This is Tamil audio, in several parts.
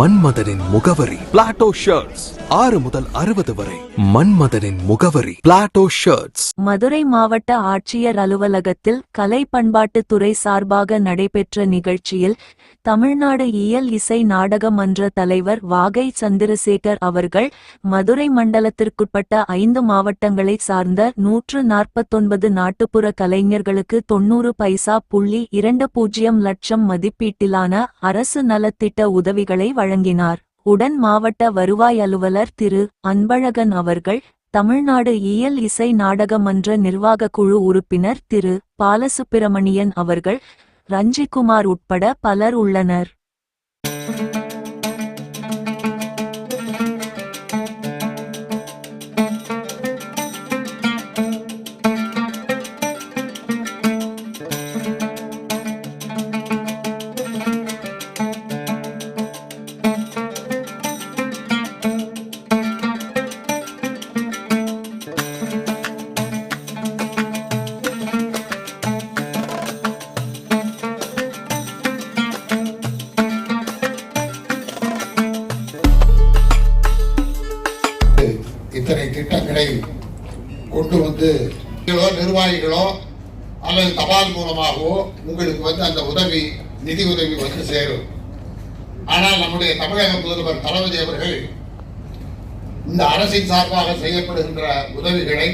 மன்மதனின் முகவரி. பிளாட்டோ ஷர்ட்ஸ் ஆறு முதல் அறுபது வரை. மன்மதனின் முகவரி. பிளாட்டோ ஷர்ட்ஸ் மதுரை மாவட்ட ஆட்சியர் அலுவலகத்தில் கலை பண்பாட்டுத்துறை சார்பாக நடைபெற்ற நிகழ்ச்சியில் தமிழ்நாடு இயல் இசை நாடக மன்ற தலைவர் வாகை சந்திரசேகர் அவர்கள் மதுரை மண்டலத்திற்குட்பட்ட ஐந்து மாவட்டங்களை சார்ந்த நூற்று நாற்பத்தொன்பது நாட்டுப்புற கலைஞர்களுக்கு தொன்னூறு பைசா புள்ளி இரண்டு பூஜ்ஜியம் லட்சம் மதிப்பீட்டிலான அரசு நலத்திட்ட உதவிகளை வழங்க வழங்கினார். உடன் மாவட்ட வருவாய் அலுவலர் திரு. அன்பழகன் அவர்கள் தமிழ்நாடு இயல் இசை நாடக மன்ற குழு உறுப்பினர் திரு. பாலசுப்பிரமணியன் அவர்கள் ரஞ்சிகுமார் உட்பட பலர் உள்ளனர். இத்தனை திட்டங்களை கொண்டு வந்து நிர்வாகிகளோ அல்லது தபால் மூலமாகவோ உங்களுக்கு வந்து அந்த உதவி நிதி உதவி வந்து சேரும். ஆனால் நம்முடைய தமிழக முதல்வர் தளபதி அவர்கள் இந்த அரசின் சார்பாக செய்யப்படுகின்ற உதவிகளை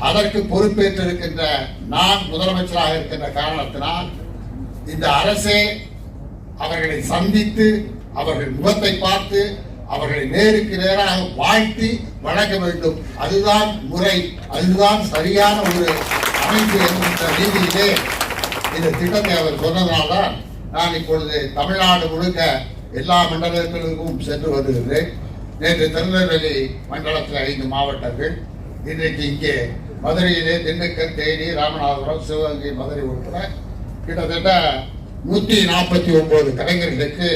அதற்கு பொறுப்பேற்றிருக்கின்ற நான் முதலமைச்சராக இருக்கின்ற காரணத்தினால் இந்த அரசே அவர்களை சந்தித்து அவர்கள் முகத்தை பார்த்து அவர்களை நேருக்கு நேராக வாழ்த்தி வழங்க வேண்டும். அதுதான் முறை அதுதான் சரியான ஒரு அமைப்பு என்கின்ற ரீதியிலே இந்த திட்டத்தை அவர் சொன்னதால்தான் நான் இப்பொழுது தமிழ்நாடு முழுக்க எல்லா மண்டலங்களுக்கும் சென்று வருகிறேன். நேற்று திருநெல்வேலி மண்டலத்தில் ஐந்து மாவட்டங்கள் இன்றைக்கு இங்கே மதுரையிலே திண்டுக்கல் தேனி ராமநாதபுரம் சிவகங்கை மதுரை உட்பட கிட்டத்தட்ட நூற்றி நாற்பத்தி ஒன்பது கலைஞர்களுக்கு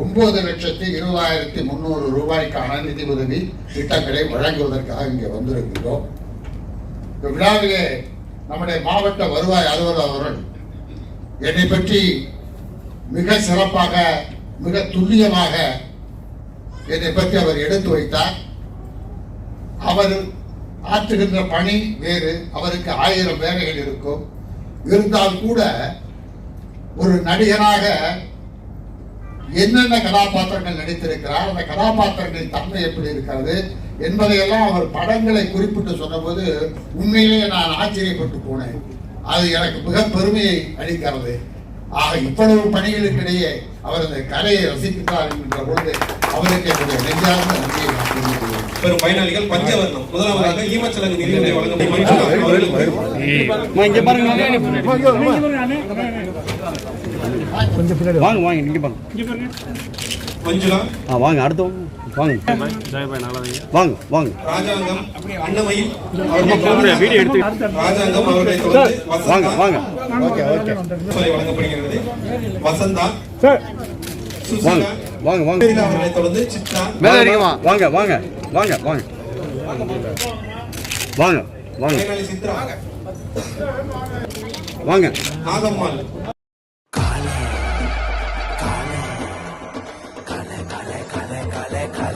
ஒன்பது லட்சத்தி இருபதாயிரத்தி முந்நூறு ரூபாய்க்கான நிதி உதவி திட்டங்களை வழங்குவதற்காக இங்கே வந்திருக்கிறோம் இந்த விழாவிலே நம்முடைய மாவட்ட வருவாய் அலுவலர் அவர்கள் என்னை பற்றி மிக சிறப்பாக மிக துல்லியமாக என்னை பற்றி அவர் எடுத்து வைத்தார். அவர் ஆற்றுகின்ற பணி வேறு அவருக்கு ஆயிரம் வேலைகள் இருக்கும். இருந்தால் கூட ஒரு நடிகனாக என்னென்ன கதாபாத்திரங்கள் நடித்திருக்கிறார் அந்த கதாபாத்திரங்களின் தன்மை எப்படி இருக்கிறது என்பதையெல்லாம் அவர் படங்களை குறிப்பிட்டு சொன்னபோது உண்மையிலேயே நான் ஆச்சரியப்பட்டு போனேன். அது எனக்கு மிக பெருமையை அளிக்கிறது. ஆக இவ்வளவு பணிகளுக்கிடையே அவர் அந்த கலையை ரசிக்கிறார் என்கின்ற பொழுது அவருக்கு என்னுடைய நெஞ்சார்ந்த நன்றியை. பெறும் பயனாளிகள் பஞ்சவர்ணம். முதலாவதாக ஈமச்சலங்கு நிதியுதவி வழங்கும் மஞ்சுளா அவர்களுக்கு வாங்க வாங்க நீங்க வாங்க மஞ்சுளா? ஆ வாங்க அடுத்த வாங்க. வாங்க வாங்க. ராஜாங்கம் அவர்களை தொடர்ந்து வாங்க வாங்க. தொகை வழங்கப்படுகிறது. வசந்தா. சுசிலா. வாங்க வாங்க வாங்க. சுபேரிதா அவர்களை தொடர்ந்து சித்ரா மேலே இருக்கமா வாங்க வாங்க வாங்க